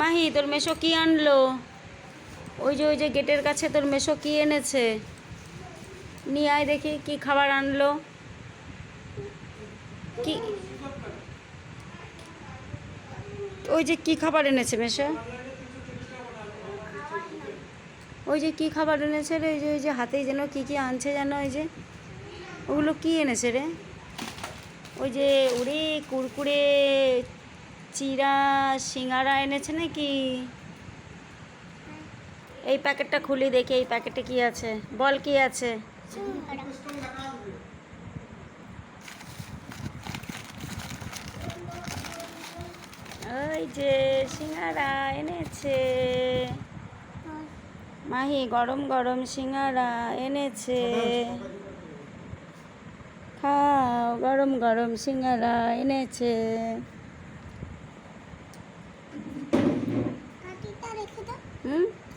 মাহি, তোর মেশো কি আনলো? ওই যে ওই যে গেটের কাছে তোর মেশো কি এনেছে? নিয়ে আয় দেখি কি খাবার আনলো। কি ওই যে কি খাবার এনেছে মেশো? ওই যে কি খাবার এনেছে রে? ওই যে ওই যে হাতেই যেন কি কি আনছে যেন ওই যে। ওগুলো কি এনেছে রে? ওই যে ওরে কুরকুরে চিরা সিঙ্গারা এনেছে নাকি? এই প্যাকেটটা খুলি দেখি, এই প্যাকেটে কি আছে? বল কি আছে? ওই যে সিঙ্গারা এনেছে। মাহি, গরম গরম সিঙ্গারা এনেছে। খাও, গরম গরম সিঙ্গারা এনেছে। 嗯。